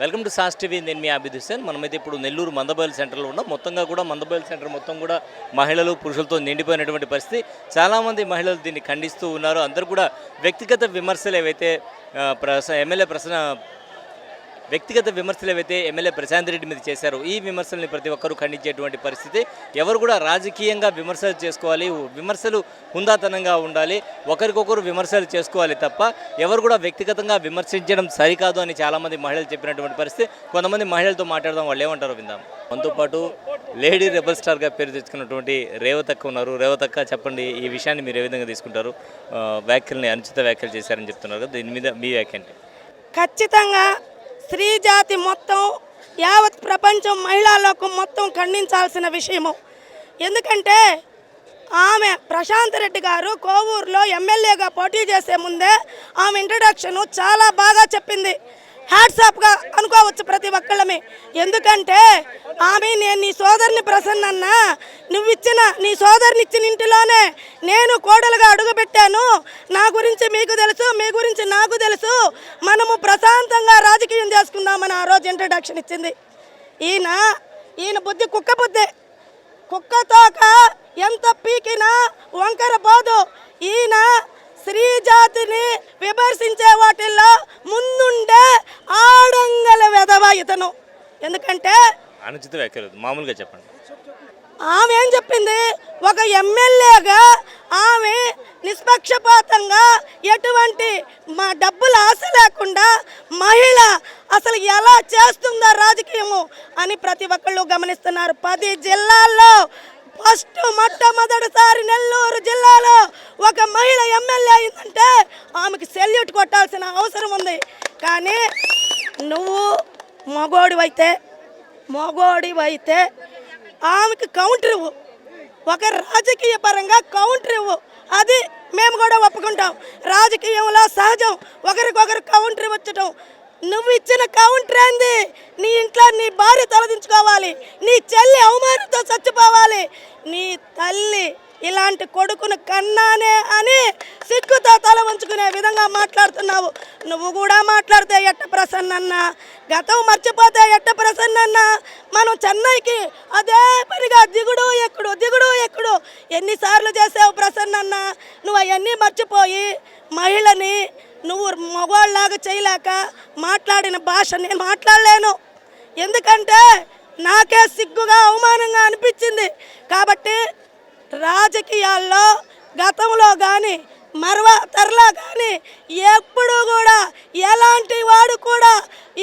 welcome to SAS TV నేను మీ అభిద్ హుసేన్ మనమైతే ఇప్పుడు నెల్లూరు మందబయలు సెంటర్లో ఉన్నాం. మొత్తంగా కూడా మందబయలు సెంటర్ మొత్తం కూడా మహిళలు పురుషులతో నిండిపోయినటువంటి పరిస్థితి. చాలామంది మహిళలు దీన్ని ఖండిస్తూ ఉన్నారు. అందరూ కూడా వ్యక్తిగత విమర్శలు ఏవైతే ప్రస ఎమ్మెల్యే ప్రశ్న వ్యక్తిగత విమర్శలు ఏవైతే ఎమ్మెల్యే ప్రశాంత్ రెడ్డి మీద చేశారో ఈ విమర్శల్ని ప్రతి ఒక్కరూ ఖండించేటువంటి పరిస్థితి. ఎవరు కూడా రాజకీయంగా విమర్శలు చేసుకోవాలి విమర్శలు హుందాతనంగా ఉండాలి ఒకరికొకరు విమర్శలు చేసుకోవాలి తప్ప ఎవరు కూడా వ్యక్తిగతంగా విమర్శించడం సరికాదు అని చాలామంది మహిళలు చెప్పినటువంటి పరిస్థితి. కొంతమంది మహిళలతో మాట్లాడదాం వాళ్ళు ఏమంటారో విందాం. మనతో పాటు లేడీ రెబల్ స్టార్గా పేరు తెచ్చుకున్నటువంటి రేవతక్క ఉన్నారు. రేవతక్క చెప్పండి ఈ విషయాన్ని మీరు ఏ విధంగా తీసుకుంటారు? వ్యాఖ్యల్ని అనుచిత వ్యాఖ్యలు చేశారని చెప్తున్నారు కదా దీని మీద మీ వ్యాఖ్య అంటే ఖచ్చితంగా స్త్రీ జాతి మొత్తం యావత్ ప్రపంచం మహిళా లోకం మొత్తం ఖండించాల్సిన విషయము. ఎందుకంటే ఆమె ప్రశాంత్ రెడ్డి గారు కోవూరులో ఎమ్మెల్యేగా పోటీ చేసే ముందే ఆమె ఇంట్రడక్షన్ చాలా బాగా చెప్పింది. హ్యాట్సాప్గా అనుకోవచ్చు ప్రతి ఒక్కళ్ళమే. ఎందుకంటే ఆమె నేను నీ సోదరుని నువ్వు నువ్విచ్చిన నీ సోదరుని ఇచ్చిన ఇంటిలోనే నేను కోడలుగా అడుగుపెట్టాను. నా గురించి మీకు తెలుసు మీ గురించి నాకు తెలుసు. మనము ప్రశాంతంగా రాజకీయం చేసుకుందామని ఆ రోజు ఇంట్రడక్షన్ ఇచ్చింది. ఈయన ఈయన బుద్ధి కుక్క బుద్ధి. కుక్కతోక ఎంత పీకినా వంకర పోదు ఈయన స్త్రీ జాతిని విమర్శించే వాటిల్లో ముందుండే ఆడంగల వెధవ ఇతను. ఎందుకంటే అనుచిత వ్యాఖ్యలు మామూలుగా చెప్పండి. ఆమె ఏం చెప్పింది? ఒక ఎమ్మెల్యేగా ఆమె నిష్పక్షపాతంగా ఎటువంటి మా డబ్బుల ఆశ లేకుండా మహిళ అసలు ఎలా చేస్తుందో రాజకీయము అని ప్రతి ఒక్కళ్ళు గమనిస్తున్నారు. పది జిల్లాల్లో ఫస్ట్ మొట్టమొదటిసారి నెల్లూరు జిల్లాలో ఒక మహిళ ఎమ్మెల్యే అయిందంటే ఆమెకు సెల్యూట్ కొట్టాల్సిన అవసరం ఉంది. కానీ నువ్వు మగోడివైతే మగోడివైతే ఆమెకు కౌంటర్ ఇవ్వు. ఒక రాజకీయ పరంగా కౌంటర్ ఇవ్వు. అది మేము కూడా ఒప్పుకుంటాం. రాజకీయంలో సహజం. ఒకరికొకరు కౌంటర్ ఇవ్వచ్చటం. నువ్వు ఇచ్చిన కౌంటర్ ఏంది? నీ ఇంట్లో నీ భార్య తలదించుకోవాలి. నీ చెల్లి అవమానంతో చచ్చిపోవాలి. నీ తల్లి ఇలాంటి కొడుకును కన్నానే అని సిగ్గుతో తల ఉంచుకునే విధంగా మాట్లాడుతున్నావు. నువ్వు కూడా మాట్లాడితే ఎట్ట ప్రసన్న గతం మర్చిపోతే ఎట్ట ప్రసన్న మనం చెన్నైకి అదే పనిగా దిగుడు ఎక్కుడు దిగుడు ఎక్కుడు ఎన్నిసార్లు చేసావు ప్రసన్న నువ్వు అవన్నీ మర్చిపోయి మహిళని నువ్వు మగవాళ్ళలాగా చేయలేక మాట్లాడిన భాష నేను మాట్లాడలేను. ఎందుకంటే నాకే సిగ్గుగా అవమానంగా అనిపించింది. కాబట్టి రాజకీయాల్లో గతంలో కానీ మరవ తరలా కానీ ఎప్పుడు కూడా ఎలాంటి వాడు కూడా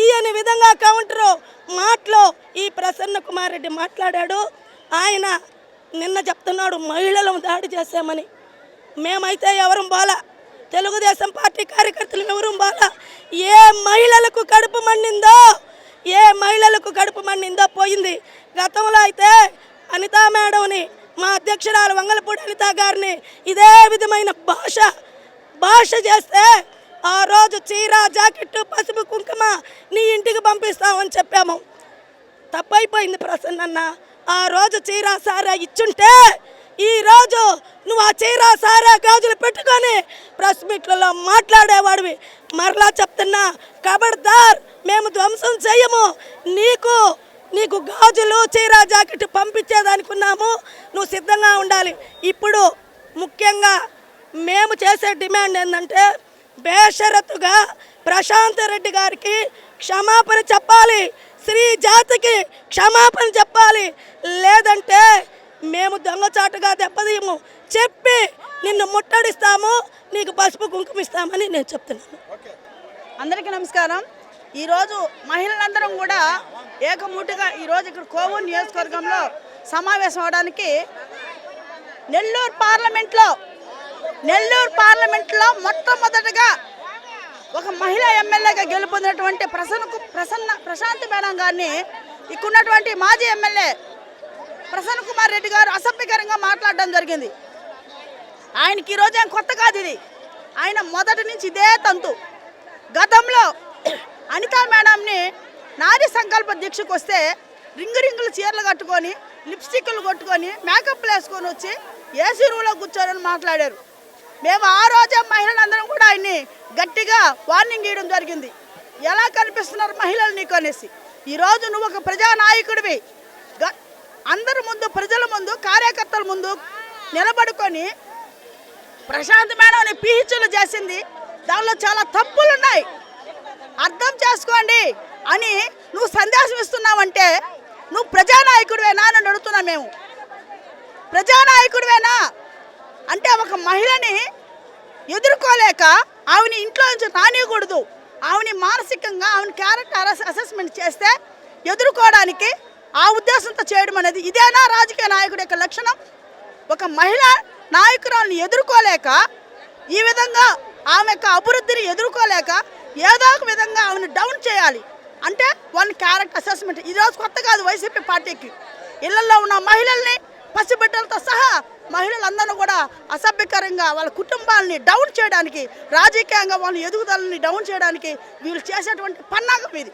ఈయన విధంగా కౌంటరు మాటలో ఈ ప్రసన్న కుమార్ రెడ్డి మాట్లాడాడు. ఆయన నిన్న చెప్తున్నాడు మహిళలను దాడి చేశామని మేమైతే ఎవరం బాలా తెలుగుదేశం పార్టీ కార్యకర్తలు ఎవరు బాలా ఏ మహిళలకు కడుపు మండిందో ఏ మహిళలకు కడుపు మండిందో పోయింది. గతంలో అయితే అనితా మేడంని మా అధ్యక్షురాలు వంగలపూడి అనిత గారిని ఇదే విధమైన భాష భాష చేస్తే ఆ రోజు చీర జాకెట్టు పసుపు కుంకుమ నీ ఇంటికి పంపిస్తామని చెప్పాము. తప్పైపోయింది ప్రసన్నన్న. ఆ రోజు చీర సారా ఇచ్చుంటే ఈ రోజు నువ్వు ఆ చీర సారా గాజులు పెట్టుకొని ప్రెస్ మీట్లలో మాట్లాడేవాడివి. మరలా చెప్తున్నా కబడ్దార్ మేము ధ్వంసం చేయము. నీకు నీకు గాజులు చీర జాకెట్ పంపించేదానికున్నాము. నువ్వు సిద్ధంగా ఉండాలి. ఇప్పుడు ముఖ్యంగా మేము చేసే డిమాండ్ ఏంటంటే బేషరతుగా ప్రశాంత్ రెడ్డి గారికి క్షమాపణ చెప్పాలి. శ్రీ జాతికి క్షమాపణ చెప్పాలి. లేదంటే మేము దొంగచాటుగా దెబ్బతీయము. చెప్పి నిన్ను ముట్టడిస్తాము నీకు పసుపు కుంకుమిస్తామని నేను చెప్తున్నాను. అందరికీ నమస్కారం. ఈరోజు మహిళలందరం కూడా ఏకమూటిగా ఈరోజు ఇక్కడ కోవూరు నియోజకవర్గంలో సమావేశం అవడానికి నెల్లూరు పార్లమెంట్లో నెల్లూరు పార్లమెంట్లో మొట్టమొదటగా ఒక మహిళా ఎమ్మెల్యేగా గెలుపొందినటువంటి ప్రసన్న ప్రసన్న ప్రశాంత్ మేడం గారిని ఇక్కడున్నటువంటి మాజీ ఎమ్మెల్యే ప్రసన్న కుమార్ రెడ్డి గారు అసభ్యకరంగా మాట్లాడడం జరిగింది. ఆయనకి ఈరోజు ఏం కొత్త కాదు ఇది. ఆయన మొదటి నుంచి ఇదే తంతు. సంకల్ప దీక్షకు వస్తే రింగు రింగులు చీరలు కట్టుకొని లిప్స్టిక్లు కొట్టుకొని మేకప్లు వేసుకొని వచ్చి ఏసీ రూమ్లో కూర్చోరని మాట్లాడారు. మేము ఆ రోజే మహిళలందరం కూడా ఆయన్ని గట్టిగా వార్నింగ్ ఇవ్వడం జరిగింది. ఎలా కనిపిస్తున్నారు మహిళలు నీకు అనేసి. ఈరోజు నువ్వు ఒక ప్రజానాయకుడివి గ- అందరి ముందు ప్రజల ముందు కార్యకర్తల ముందు నిలబడుకొని ప్రశాంత్ మేడం పిహెచ్లు చేసింది. దానిలో చాలా తప్పులు ఉన్నాయి అర్థం చేసుకోండి. అని నువ్వు సందేశం ఇస్తున్నావంటే నువ్వు ప్రజానాయకుడివేనా అని అడుగుతున్నా మేము. ప్రజానాయకుడివేనా? అంటే ఒక మహిళని ఎదుర్కోలేక ఆవిని ఇంట్లో నుంచి రానియకూడదు. ఆవిని మానసికంగా ఆవిని క్యారెక్టర్ అసెస్మెంట్ చేస్తే ఎదుర్కోవడానికి ఆ ఉద్దేశంతో చేయడం అనేది ఇదేనా రాజకీయ నాయకుడి యొక్క లక్షణం? ఒక మహిళ నాయకురాలను ఎదుర్కోలేక ఈ విధంగా ఆమె యొక్క అభివృద్ధిని ఎదుర్కోలేక ఏదో ఒక విధంగా ఆమెను డౌన్ చేయాలి. అంటే వాళ్ళ క్యారెక్టర్ అసెస్మెంట్ ఈరోజు కొత్త కాదు వైసీపీ పార్టీకి. ఇళ్ళలో ఉన్న మహిళల్ని పసిబిడ్డలతో సహా మహిళలందరూ కూడా అసభ్యకరంగా వాళ్ళ కుటుంబాలని డౌన్ చేయడానికి రాజకీయంగా వాళ్ళ ఎదుగుదలని డౌన్ చేయడానికి వీళ్ళు చేసేటువంటి పన్నాగం ఇది.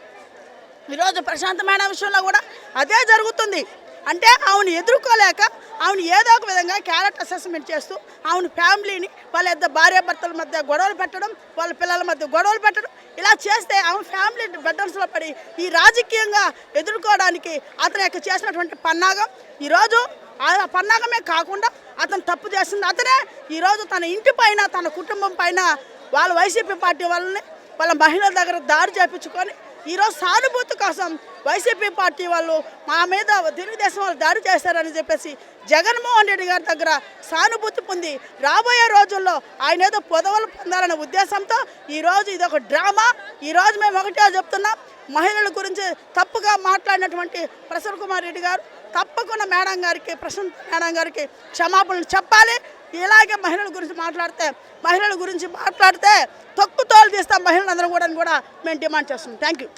ఈరోజు ప్రశాంతమైన విషయంలో కూడా అదే జరుగుతుంది. అంటే ఆమెను ఎదుర్కోలేక ఆమెను ఏదో ఒక విధంగా క్యారెక్టర్ అసెస్మెంట్ చేస్తూ ఆమెను ఫ్యామిలీని వాళ్ళ ఇద్దరు భార్యాభర్తల మధ్య గొడవలు పెట్టడం వాళ్ళ పిల్లల మధ్య గొడవలు పెట్టడం ఇలా చేస్తే ఆమె ఫ్యామిలీ బెడ్రూమ్స్లో పడి ఈ రాజకీయంగా ఎదుర్కోవడానికి అతని యొక్క చేసినటువంటి పన్నాగం. ఈరోజు ఆ పన్నాగమే కాకుండా అతను తప్పు చేస్తుంది అతనే ఈరోజు తన ఇంటి పైన తన కుటుంబం పైన వాళ్ళ వైసీపీ పార్టీ వాళ్ళని వాళ్ళ మహిళల దగ్గర దారి చేపించుకొని ఈరోజు సానుభూతి కోసం వైసీపీ పార్టీ వాళ్ళు మా మీద తెలుగుదేశం వాళ్ళు దాడి చేశారని చెప్పేసి జగన్మోహన్ రెడ్డి గారి దగ్గర సానుభూతి పొంది రాబోయే రోజుల్లో ఆయన ఏదో పొదవలు పొందాలనే ఉద్దేశంతో ఈరోజు ఇది ఒక డ్రామా. ఈరోజు మేము ఒకటే చెప్తున్నాం. మహిళల గురించి తప్పుగా మాట్లాడినటువంటి ప్రసన్న కుమార్ రెడ్డి గారు తప్పకుండా మేడం గారికి ప్రశాంత్ మేడం గారికి క్షమాపణలు చెప్పాలి. ఇలాగే మహిళల గురించి మాట్లాడితే మహిళల గురించి మాట్లాడితే తొక్కు తోలు తీస్తాం మహిళలందరూ కూడా అని కూడా. మేము డిమాండ్ చేస్తున్నాం. Thank you